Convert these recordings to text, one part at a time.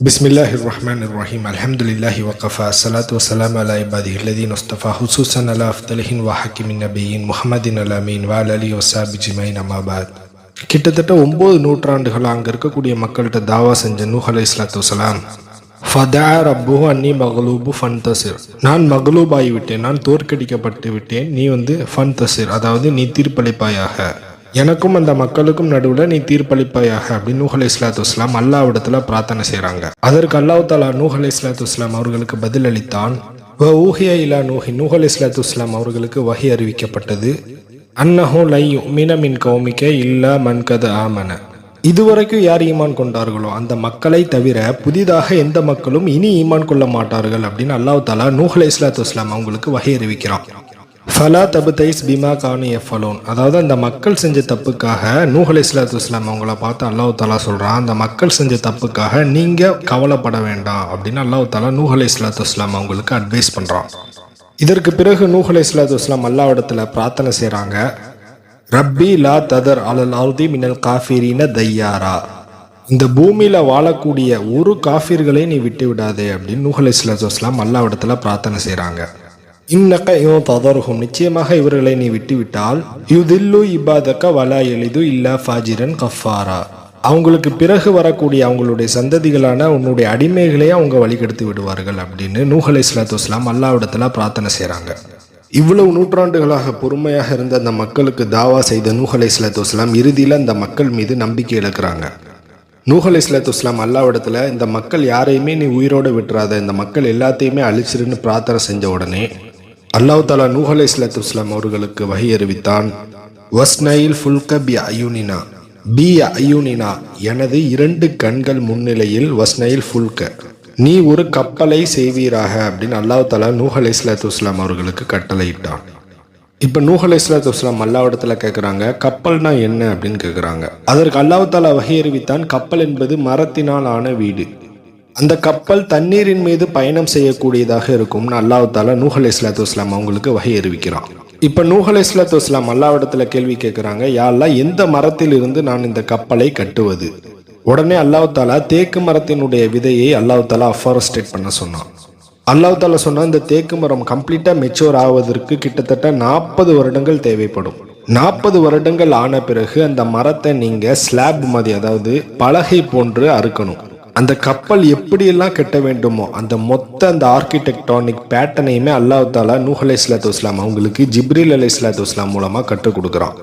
பிஸ்மில்லாஹ் ரஹ்மான் ரஹீம் அலமதுல்லாஹி வகஃபா சலாத் வசலாம் அலா இபாதி இல்லதீன் உஸ்தஃபா ஹுசூசன் அலா அஃப்தலஹின் வாஹக்கிமின் நபீன் முஹமதின் அலாமீன் வால் அலி வசாபி ஜிமைன் அமாபாத் கிட்டத்தட்ட ஒம்பது நூற்றாண்டுகளாக அங்கே இருக்கக்கூடிய மக்கள்கிட்ட தாவா செஞ்ச நூஹ் அலி இஸ்லாத்து வசலாம் ஃபதா ரப்பு அன்னி மகளூபு ஃபன் தசிர் நான் மகளூபாய் விட்டேன் நான் தோற்கடிக்கப்பட்டு விட்டேன் நீ வந்து ஃபன் தசிர் அதாவது நீ தீர்ப்பளிப்பாயாக. எனக்கும் அந்த மக்களுக்கும் நடுவில் நீ தீர்ப்பளிப்பாயாக. அப்படின்னு நூஹ் அலை இஸ்லாத்து இஸ்லாம் அல்லாவிடத்தில் பிரார்த்தனை செய்கிறாங்க அதற்கு அல்லாஹ் தாலா நூஹ் இஸ்லாத்து இஸ்லாம் அவர்களுக்கு பதில் அளித்தான் வ ஊஹியா இலா நூஹி. நூஹ் இஸ்லாத்து இஸ்லாம் அவர்களுக்கு வகை அறிவிக்கப்பட்டது. அன்னஹோ லை யுமின மின் கௌமிக்க இல்லா மன்கத ஆமன. இதுவரைக்கும் யார் ஈமான் கொண்டார்களோ அந்த மக்களை தவிர புதிதாக எந்த மக்களும் இனி ஈமான் கொள்ள மாட்டார்கள் அப்படின்னு அல்லாஹ் தாலா நூஹ் அலை இஸ்லாத்து இஸ்லாம் அவங்களுக்கு வகை அறிவிக்கிறான். ஃபலா தபுதைஸ் பிமா கானு எஃபலோன் அதாவது அந்த மக்கள் செஞ்ச தப்புக்காக நூஹலை இஸ்லாத்து இஸ்லாம் அவங்கள பார்த்து அல்லாஹ் தாலா சொல்கிறான் அந்த மக்கள் செஞ்ச தப்புக்காக நீங்கள் கவலைப்பட வேண்டாம் அப்படின்னு அல்லாஹ் தாலா நூஹலை இஸ்லாத்து இஸ்லாம் அவங்களுக்கு அட்வைஸ் பண்ணுறான் இதற்கு பிறகு நூஹலை அலை இஸ்லாத்து வஸ்லாம் அல்லாவிடத்தில் பிரார்த்தனை செய்கிறாங்க ரப்பி லா ததர் அலல் அர்தி மினல் காஃபிரின தையாரா. இந்த பூமியில் வாழக்கூடிய ஒரு காஃபிர்களை நீ விட்டு விடாதே அப்படின்னு நூஹலை அலை இஸ்லாத்து வஸ்லாம் அல்லாவிடத்தில் பிரார்த்தனை செய்கிறாங்க இன்னக்க இவன் ததருகும். நிச்சயமாக இவர்களை நீ விட்டுவிட்டால் யுதில்லு இபாதக்க வலா எளிது இல்லா ஃபாஜிரன் கஃபாரா. அவங்களுக்கு பிறகு வரக்கூடிய அவங்களுடைய சந்ததிகளான உன்னுடைய அடிமைகளே அவங்க வழிகெடுத்து விடுவார்கள் அப்படின்னு நூஹ் அலை இஸ்லாத்து அல்லாவிடத்தில் பிரார்த்தனை செய்கிறாங்க இவ்வளவு நூற்றாண்டுகளாக பொறுமையாக இருந்த அந்த மக்களுக்கு தாவா செய்த நூஹ் அலை இஸ்லாத்து இறுதியில் அந்த மக்கள் மீது நம்பிக்கை இழக்கிறாங்க நூஹ் அலை இஸ்லாத்து அல்லாவிடத்தில் இந்த மக்கள் யாரையுமே நீ உயிரோடு விட்டுறாத இந்த மக்கள் எல்லாத்தையுமே அழிச்சிருன்னு பிரார்த்தனை செஞ்ச உடனே அல்லாஹ் தாலா நூஹ் அலை இஸ்லாத்து இஸ்லாம் அவர்களுக்கு வகை அறிவித்தான். வஸ்னைல் ஃபுல்க பி அயூனினா பி அயுனினா எனது இரண்டு கண்கள் முன்னிலையில் வஸ்னையில் ஃபுல்க. நீ ஒரு கப்பலை செய்வீராக அப்படின்னு அல்லாஹ் தாலா நூஹ் அலை இஸ்லாத்து இஸ்லாம் அவர்களுக்கு கட்டளையிட்டான். இப்போ நூஹ் அலை இஸ்லாத்து வஸ்லாம் அல்லாவிடத்தில் கேட்குறாங்க கப்பல்னா என்ன அப்படின்னு கேட்குறாங்க அதற்கு அல்லாஹ் வகை அறிவித்தான் கப்பல் என்பது மரத்தினால் ஆன வீடு. அந்த கப்பல் தண்ணீரின் மீது பயணம் செய்யக்கூடியதாக இருக்கும்னு அல்லாஹ் தாலா நூஹ் இஸ்லாத்து இஸ்லாம் அவங்களுக்கு வகை அறிவிக்கிறான். இப்போ நூஹ் அலை இஸ்லாத்து இஸ்லாம் அல்லாவிடத்துல கேள்வி கேட்குறாங்க யாரெல்லாம் எந்த மரத்தில் இருந்து நான் இந்த கப்பலை கட்டுவது? உடனே அல்லாஹ் தாலா தேக்கு மரத்தினுடைய விதையை அல்லாஹ் தாலா அஃபாரஸ்டேட் பண்ண சொன்னான். அல்லாஹ் தாலா சொன்னா இந்த தேக்கு மரம் கம்ப்ளீட்டா மெச்சூர் ஆவதற்கு கிட்டத்தட்ட நாற்பது வருடங்கள் தேவைப்படும். நாற்பது வருடங்கள் ஆன பிறகு அந்த மரத்தை நீங்க ஸ்லாப் மாதிரி அதாவது பலகை போன்று அறுக்கணும். அந்த கப்பல் எப்படியெல்லாம் கட்ட வேண்டுமோ அந்த மொத்த அந்த ஆர்கிடெக்டானிக் பேட்டனையுமே அல்லாஹ் தாலா நூஹ் அலை இஸ்லாத்து இஸ்லாம் அவங்களுக்கு ஜிப்ரீல் அலை இஸ்லாத்து இஸ்லாம் மூலமாக கற்றுக் கொடுக்குறான்.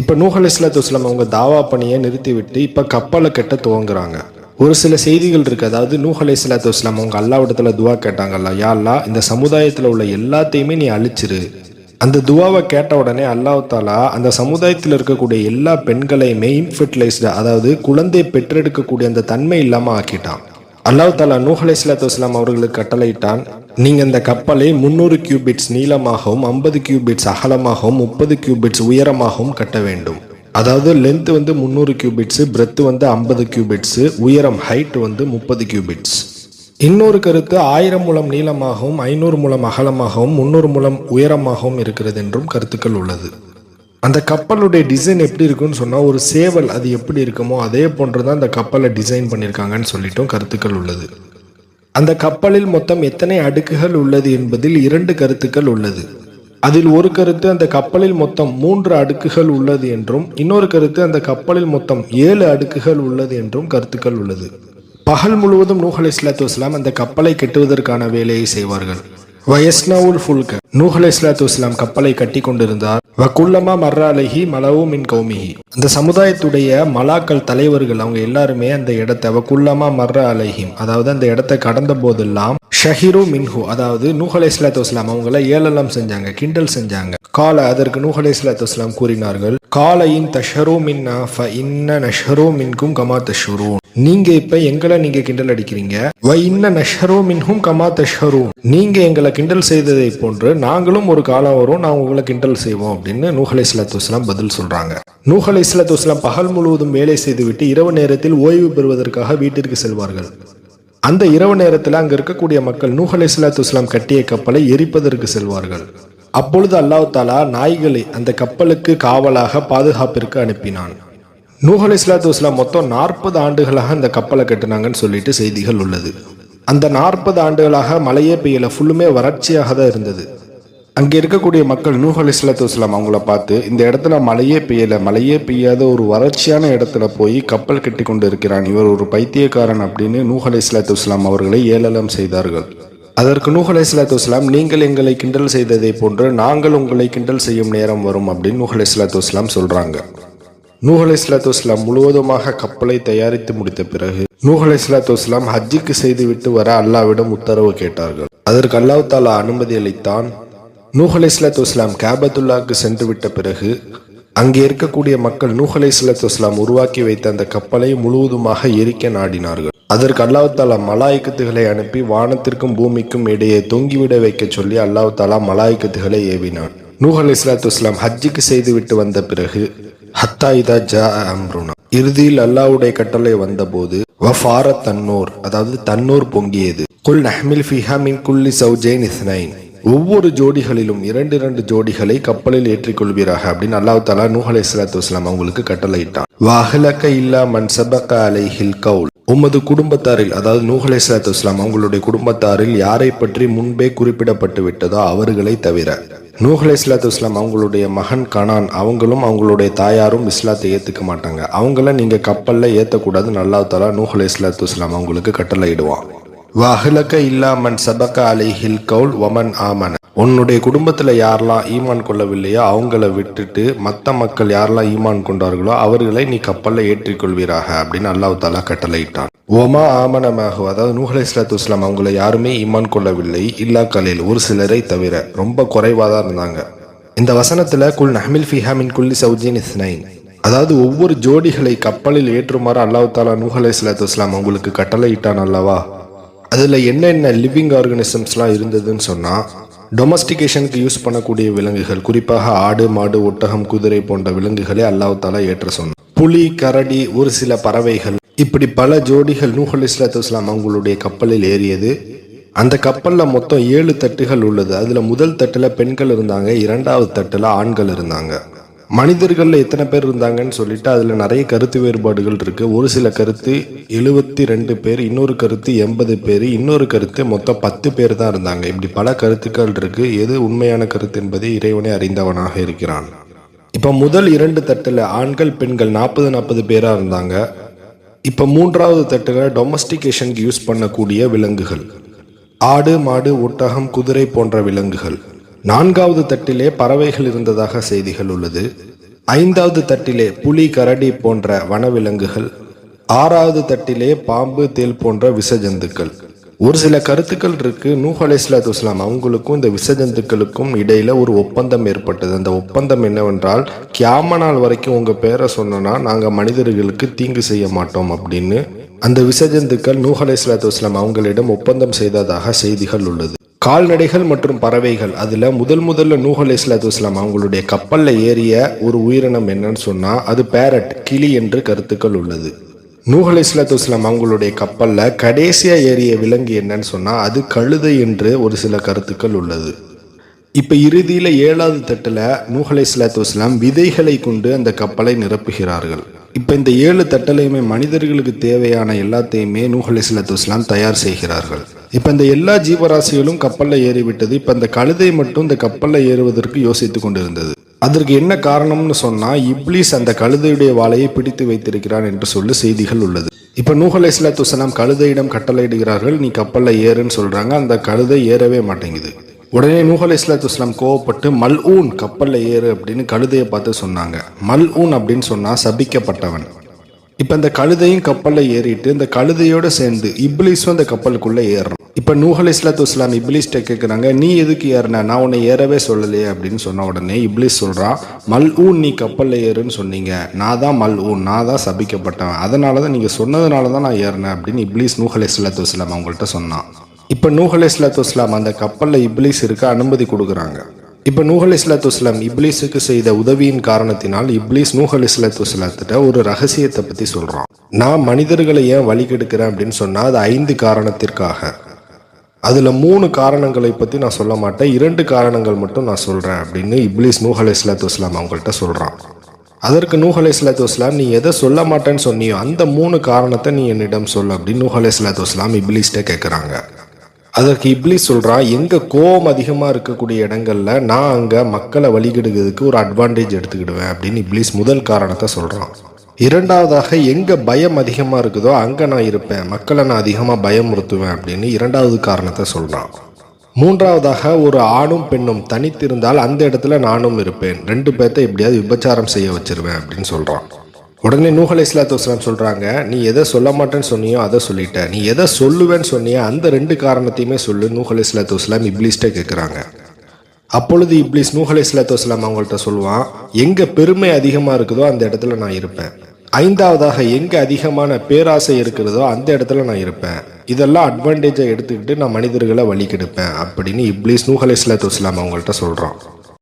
இப்போ நூஹ் அலை இஸ்லாத்து இஸ்லாம் அவங்க தாவா பணியை நிறுத்திவிட்டு இப்போ கப்பலை கட்ட துவங்குறாங்க. ஒரு சில செய்திகள் இருக்கு. அதாவது நூஹ் அலை இஸ்லாத்து வஸ்லாம் அவங்க அல்லாவிடத்துல துவா கேட்டாங்கல்ல யா அல்லா இந்த சமுதாயத்தில் உள்ள எல்லாத்தையுமே நீ அழிச்சிரு. அந்த துவாவை கேட்ட உடனே அல்லாஹாலா அந்த சமுதாயத்தில் இருக்கக்கூடிய எல்லா பெண்களையுமே இன்ஃபர்டிலைஸ்டு அதாவது குழந்தை பெற்றெடுக்கக்கூடிய அந்த தன்மை இல்லாமல் ஆக்கிட்டான். அல்லாஹ் தாலா நூஹ் அலை இஸ்லாத்து வஸ்லாம் அவர்களுக்கு கட்டளையிட்டான் நீங்கள் இந்த கப்பலை முந்நூறு கியூபிட்ஸ் நீளமாகவும் ஐம்பது கியூபிட்ஸ் அகலமாகவும் முப்பது கியூபிட்ஸ் உயரமாகவும் கட்ட வேண்டும். அதாவது லென்த் வந்து முந்நூறு கியூபிட்ஸு பிரெத்து வந்து ஐம்பது கியூபிட்ஸு உயரம் ஹைட் வந்து முப்பது கியூபிட்ஸ் இன்னொரு கருத்து ஆயிரம் முழம் நீளமாகவும் ஐநூறு முழம் அகலமாகவும் முந்நூறு முழம் உயரமாகவும் இருக்கிறது என்றும் கருத்துக்கள் உள்ளது. அந்த கப்பலுடைய டிசைன் எப்படி இருக்குன்னு சொன்னால் ஒரு சேவல் அது எப்படி இருக்குமோ அதே போன்று தான் அந்த கப்பலை டிசைன் பண்ணியிருக்காங்கன்னு சொல்லிட்டும் கருத்துக்கள் உள்ளது. அந்த கப்பலில் மொத்தம் எத்தனை அடுக்குகள் உள்ளது என்பதில் இரண்டு கருத்துக்கள் உள்ளது. அதில் ஒரு கருத்து அந்த கப்பலில் மொத்தம் மூன்று அடுக்குகள் உள்ளது என்றும் இன்னொரு கருத்து அந்த கப்பலில் மொத்தம் ஏழு அடுக்குகள் உள்ளது என்றும் கருத்துக்கள் உள்ளது. பகல் முழுவதும் நூஹ் அலை இஸ்லாத்து வஸ்லாம் அந்த கப்பலை கட்டுவதற்கான வேலையை செய்வார்கள். வயஸ்னாவுல் ஃபுல்க. நூஹ் அலை இஸ்லாத்து வஸ்லாம் கப்பலை கட்டி கொண்டிருந்தார். வக்குல்லமா மர்ரா அலஹி மலவு மின் கௌமிஹி. அந்த சமுதாயத்துடைய மலாக்கள் தலைவர்கள் அவங்க எல்லாருமே அந்த இடத்த வக்குல்லமா மர்ரா அலைஹிம் அதாவது அந்த இடத்தை கடந்த போதெல்லாம் ஷஹிரு மின்ஹு அதாவது நூஹ் அலை இஸ்லாத்து வஸ்லாம் அவங்கள ஏளனம் செஞ்சாங்க கிண்டல் செஞ்சாங்க. கால அதற்கு நூஹ் அலை வஸ்லாம் கூறினார்கள் காலையின் தஷரோ மின்னா ஃப இன்ன நஷரோ மின்கும் கமா தஷுரூன் நீங்க இப்ப எங்களை நீங்க கிண்டல் அடிக்கிறீங்க வ இன்ன நஷரோ மின்ஹும் கமா தஷரு நீங்க எங்களை கிண்டல் செய்ததை போன்று நாங்களும் ஒரு காலம் வரும் நான் உங்களை கிண்டல் செய்வோம் அப்படின்னு நூஹ் அலை வஸ்லாம் பதில் சொல்றாங்க. நூஹ் அலை வஸ்லாம் பகல் முழுவதும் வேலை செய்துவிட்டு இரவு நேரத்தில் ஓய்வு பெறுவதற்காக வீட்டிற்கு செல்வார்கள். அந்த இரவு நேரத்தில் அங்க இருக்கக்கூடிய மக்கள் நூஹ் அலை கட்டிய கப்பலை எரிப்பதற்கு செல்வார்கள். அப்பொழுது அல்லாஹ் தாலா நாய்களை அந்த கப்பலுக்கு காவலாக பாதுகாப்பிற்கு அனுப்பினான். நூஹ் இஸ்லாத்து இஸ்லாம் மொத்தம் நாற்பது ஆண்டுகளாக இந்த கப்பலை கட்டுனாங்கன்னு சொல்லிட்டு செய்திகள் உள்ளது. அந்த நாற்பது ஆண்டுகளாக மழையே பெய்யல ஃபுல்லுமே வறட்சியாக தான் இருந்தது. அங்கே இருக்கக்கூடிய மக்கள் நூஹல் இஸ்லாத்து இஸ்லாம் அவங்கள பார்த்து இந்த இடத்துல மழையே பெய்யல மழையே பெய்யாத ஒரு வறட்சியான இடத்துல போய் கப்பல் கட்டி கொண்டு இருக்கிறான் இவர் ஒரு பைத்தியக்காரன் அப்படின்னு நூஹல் இஸ்லாத்து இஸ்லாம் அவர்களை ஏளனம் செய்தார்கள். அதற்கு நூஹ் அலி வஸ்லாம் நீங்கள் எங்களை கிண்டல் செய்ததை போன்று நாங்கள் உங்களை கிண்டல் செய்யும் நேரம் வரும் அப்படின்னு நூஹ் அலி இஸ்லாத்து வஸ்லாம் சொல்கிறாங்க நூஹ் அலி வஸ்லாம் முழுவதுமாக கப்பலை தயாரித்து முடித்த பிறகு நூஹ் அலி இஸ்லாத்து வஸ்லாம் ஹஜ்ஜுக்கு செய்துவிட்டு வர அல்லாவிடம் உத்தரவு கேட்டார்கள். அதற்கு அல்லாஹ் தாலா அனுமதி அளித்தான். நூஹ் அலி இஸ்லாத்து வஸ்லாம் கேபத்துல்லாவுக்கு சென்று விட்ட பிறகு அங்கே இருக்கக்கூடிய மக்கள் நூஹ் அலி வஸ்லாம் உருவாக்கி வைத்த அந்த கப்பலை முழுவதுமாக எரிக்க நாடினார்கள். அதற்கு அல்லாஹ் தாலா மலாய்க்கத்துகளை அனுப்பி வானத்திற்கும் பூமிக்கும் இடையே தொங்கிவிட வைக்க சொல்லி அல்லாஹ் தாலா மலாய்க்கத்துகளை ஏவினான். நூஹ் அலி இஸ்லாத்து வஸ்லாம் ஹஜ்ஜுக்கு செய்துவிட்டு வந்த பிறகு ஹத்தா இதா ஜா அம்ருனா. இறுதியில் அல்லாஹ்வுடைய கட்டளை வந்தபோது வஃபார தன்னூர் அதாவது தன்னூர் பொங்கியது. குல் நஹ்மில் ஃபிஹா மின் குல்லி சௌஜைன் இஸ்னைன். ஒவ்வொரு ஜோடிகளிலும் இரண்டு இரண்டு ஜோடிகளை கப்பலில் ஏற்றிக்கொள்வீராக அப்படின்னு அல்லாஹ் தாலா நூஹ் அலி இஸ்லாத்து வஸ்லாம் அவங்களுக்கு கட்டளையிட்டான். வாஹலக்க இல்லா மன் சபக்க அலைஹில் கவுல். உமது குடும்பத்தாரில் அதாவது நூஹ் சலாத்து இஸ்லாம் அவங்களுடைய குடும்பத்தாரில் யாரை பற்றி முன்பே குறிப்பிடப்பட்டு விட்டதோ அவர்களை தவிர. நூஹ் அலை சலாத்து அவங்களுடைய மகன் கனான் அவங்களும் அவங்களுடைய தாயாரும் இஸ்லாத்தை ஏற்றுக்க மாட்டாங்க. அவங்கள நீங்க கப்பல்ல ஏற்றக்கூடாது நல்லா தாலா நூஹ் அலை சலாத்து வஸ்லாம் அவங்களுக்கு கட்டளையிடுவான். வஹலக்க இல்லாமன் சபக்க அலிஹில் கவுல் ஒமன் ஆமன. உன்னுடைய குடும்பத்தில் யாரெல்லாம் ஈமான் கொள்ளவில்லையோ அவங்கள விட்டுட்டு மற்ற மக்கள் யாரெல்லாம் ஈமான் கொண்டார்களோ அவர்களை நீ கப்பலில் ஏற்றிக்கொள்வீராக அப்படின்னு அல்லாஹ் தாலா கட்டளையிட்டான். ஒமா ஆமனமாக அதாவது நூஹலை இஸ்லாத்து இஸ்லாம் அவங்கள யாருமே ஈமான் கொள்ளவில்லை இல்லா கலையில் ஒரு சிலரை தவிர. ரொம்ப குறைவாக தான் இருந்தாங்க. இந்த வசனத்தில் குல் நஹமில் ஃபிஹா மின் குல்லி சவுஜின் இஸ்னைன். அதாவது ஒவ்வொரு ஜோடிகளை கப்பலில் ஏற்றுமாறு அல்லாஹ் தாலா நூஹலை இஸ்லாத்து இஸ்லாம் அவங்களுக்கு கட்டளையிட்டான் அல்லவா? அதில் என்னென்ன லிவிங் ஆர்கனிசம்ஸ்லாம் இருந்ததுன்னு சொன்னால் டொமஸ்டிகேஷனுக்கு யூஸ் பண்ணக்கூடிய விலங்குகள் குறிப்பாக ஆடு மாடு ஒட்டகம் குதிரை போன்ற விலங்குகளை அல்லாஹாலா ஏற்ற சொன்னார் புலி கரடி ஒரு சில பறவைகள். இப்படி பல ஜோடிகள் நூஹல் இஸ்லாத்து இஸ்லாம் அவங்களுடைய கப்பலில் ஏறியது. அந்த கப்பலில் மொத்தம் ஏழு தட்டுகள் உள்ளது. அதில் முதல் தட்டில் பெண்கள் இருந்தாங்க இரண்டாவது தட்டில் ஆண்கள் இருந்தாங்க. மனிதர்களில் எத்தனை பேர் இருந்தாங்கன்னு சொல்லிட்டு அதில் நிறைய கருத்து வேறுபாடுகள் இருக்குது ஒரு சில கருத்து எழுபத்தி ரெண்டு பேர் இன்னொரு கருத்து எண்பது பேர் இன்னொரு கருத்து மொத்தம் பத்து பேர் தான் இருந்தாங்க. இப்படி பல கருத்துக்கள் இருக்குது எது உண்மையான கருத்து என்பதை இறைவனை அறிந்தவனாக இருக்கிறான். இப்போ முதல் இரண்டு தட்டில் ஆண்கள் பெண்கள் நாற்பது நாற்பது பேராக இருந்தாங்க. இப்போ மூன்றாவது தட்டில் டொமஸ்டிகேஷனுக்கு யூஸ் பண்ணக்கூடிய விலங்குகள். ஆடு மாடு ஒட்டகம் குதிரை போன்ற விலங்குகள். நான்காவது தட்டிலே பறவைகள் இருந்ததாக செய்திகள் உள்ளது. ஐந்தாவது தட்டிலே புலி கரடி போன்ற வனவிலங்குகள். ஆறாவது தட்டிலே பாம்பு தேல் போன்ற விசஜந்துக்கள் ஒரு சில கருத்துக்கள் இருக்கு. நூஹ் அலைஹிஸ்ஸலாத்து இஸ்லாம் அவங்களுக்கும் இந்த விசஜந்துக்களுக்கும் இடையில ஒரு ஒப்பந்தம் ஏற்பட்டது. அந்த ஒப்பந்தம் என்னவென்றால் கியாம நாள் வரைக்கும் உங்க பேரை சொன்னோன்னா நாங்க மனிதர்களுக்கு தீங்கு செய்ய மாட்டோம் அப்படின்னு. அந்த விசஜந்துக்கள் நூஹ் அலைஹிஸ்ஸலாத்து இஸ்லாம் அவங்களிடம் ஒப்பந்தம் செய்ததாக செய்திகள் உள்ளது. கால்நடைகள் மற்றும் பறவைகள். அதில் முதல் முதல்ல நூஹல் இஸ்லாத்து இஸ்லாம் அவங்களுடைய கப்பலில் ஏறிய ஒரு உயிரினம் என்னன்னு சொன்னால் அது பேரட் கிளி என்று கருத்துக்கள் உள்ளது. நூஹல் இஸ்லாத்து இஸ்லாம் அவங்களுடைய கப்பலில் கடைசியாக ஏறிய விலங்கு என்னன்னு சொன்னால் அது கழுதை என்று ஒரு சில கருத்துக்கள் உள்ளது. இப்போ இறுதியில் ஏழாவது தட்டில் நூஹல் இஸ்லாத்து இஸ்லாம் விதைகளை கொண்டு அந்த கப்பலை நிரப்புகிறார்கள். இப்போ இந்த ஏழு தட்டலையுமே மனிதர்களுக்கு தேவையான எல்லாத்தையுமே நூஹல் இஸ்லாத்து இஸ்லாம் தயார் செய்கிறார்கள். இப்ப இந்த எல்லா ஜீவராசிகளும் கப்பல்ல ஏறிவிட்டது. இப்ப இந்த கழுதை மட்டும் இந்த கப்பல்ல ஏறுவதற்கு யோசித்து கொண்டிருந்தது. அதற்கு என்ன காரணம்னு சொன்னா இப்லீஸ் அந்த கழுதையுடைய வாளையை பிடித்து வைத்திருக்கிறான் என்று சொல்லி செய்திகள் உள்ளது. இப்ப நூஹ் அலைஹிஸ்ஸலாத்து வஸ்ஸலாம் கழுதையிடம் கட்டளையிடுகிறார்கள் நீ கப்பல்ல ஏறுன்னு சொல்றாங்க. அந்த கழுதை ஏறவே மாட்டேங்குது. உடனே நூஹ் இஸ்லாத்து வஸ்ஸலாம் கோவப்பட்டு மல் ஊன் கப்பல்ல ஏறு அப்படின்னு கழுதையை பார்த்து சொன்னாங்க. மல் ஊன் அப்படின்னு சொன்னா சபிக்கப்பட்டவன். இப்ப இந்த கழுதையும் கப்பலில் ஏறிட்டு இந்த கழுதையோட சேர்ந்து இப்லீஸும் அந்த கப்பலுக்குள்ள ஏறுறோம் இப்ப நூஹல் இஸ்லாத்து இஸ்லாம் இப்லீஸ்ட்ட கேட்குறாங்க நீ எதுக்கு ஏறின? நான் உன்னை ஏறவே சொல்லலையே அப்படின்னு சொன்ன உடனே இப்லீஸ் சொல்றான் மல் ஊன் நீ கப்பலில் ஏறுன்னு சொன்னீங்க. நான் தான் மல் ஊன் நான் தான் சபிக்கப்பட்டவன். அதனால தான் நீங்க சொன்னதுனால தான் நான் ஏறினேன் அப்படின்னு இப்லீஸ் நூஹல் இஸ்லாத்து இஸ்லாம் அவங்கள்ட்ட சொன்னான். இப்ப நூஹல் இஸ்லாத்து இஸ்லாம் அந்த கப்பலில் இப்லீஸ் இருக்க அனுமதி கொடுக்குறாங்க. இப்போ நூஹல் இஸ்லாத்து இஸ்லாம் இப்லீஸுக்கு செய்த உதவியின் காரணத்தினால் இப்லீஸ் நூஹல் இஸ்லாத்து இஸ்லாத்திட்ட ஒரு ரகசியத்தை பற்றி சொல்கிறான் நான் மனிதர்களை ஏன் வழி கெடுக்கிறேன் அப்படின்னு சொன்னால் அது ஐந்து காரணத்திற்காக. அதில் மூணு காரணங்களை பற்றி நான் சொல்ல மாட்டேன். இரண்டு காரணங்கள் மட்டும் நான் சொல்கிறேன் அப்படின்னு இப்லீஸ் நூஹல் இஸ்லாத்து இஸ்லாம் அவங்கள்ட்ட சொல்கிறான் அதற்கு நூஹ் இஸ்லாத்து இஸ்லாம் நீ எதை சொல்ல மாட்டேன்னு சொன்னியோ அந்த மூணு காரணத்தை நீ என்னிடம் சொல் அப்படின்னு நூஹ் இஸ்லாத்து இஸ்லாம் இப்லீஸ்ட்டே கேட்குறாங்க அதற்கு இப்ளி சொல்கிறான் எங்கள் கோவம் அதிகமாக இருக்கக்கூடிய இடங்கள்ல நான் அங்கே மக்களை வழிகெடுக்கிறதுக்கு ஒரு அட்வான்டேஜ் எடுத்துக்கிடுவேன் அப்படின்னு இப்ளீஸ் முதல் காரணத்தை சொல்கிறான் இரண்டாவதாக எங்கே பயம் அதிகமாக இருக்குதோ அங்கே நான் இருப்பேன். மக்களை நான் அதிகமாக பயமுறுத்துவேன் அப்படின்னு இரண்டாவது காரணத்தை சொல்கிறான் மூன்றாவதாக ஒரு ஆணும் பெண்ணும் தனித்திருந்தால் அந்த இடத்துல நானும் இருப்பேன். ரெண்டு பேர்த்த எப்படியாவது விபச்சாரம் செய்ய வச்சிருவேன் அப்படின்னு சொல்கிறான் உடனே நூஹ் இஸ்லாத்து வஸ்லாம் சொல்கிறாங்க நீ எதை சொல்ல மாட்டேன்னு சொன்னியோ அதை சொல்லிட்ட. நீ எதை சொல்லுவேன்னு சொன்னியோ அந்த ரெண்டு காரணத்தையுமே சொல்லு நூஹ் இஸ்லாத்து வஸ்லாம் இப்ளீஸ்ட்டே கேட்குறாங்க அப்பொழுது இப்ளீஸ் நூஹ் இஸ்லாத்து வஸ்லாம் அவங்கள்ட்ட சொல்லுவான் எங்கே பெருமை அதிகமாக இருக்குதோ அந்த இடத்துல நான் இருப்பேன். ஐந்தாவதாக எங்கே அதிகமான பேராசை இருக்கிறதோ அந்த இடத்துல நான் இருப்பேன். இதெல்லாம் அட்வான்டேஜை எடுத்துக்கிட்டு நான் மனிதர்களை வழி கெடுப்பேன் அப்படின்னு இப்ளீஸ் நூஹ் இஸ்லாத்து வஸ்லாம் அவங்கள்ட்ட சொல்கிறான்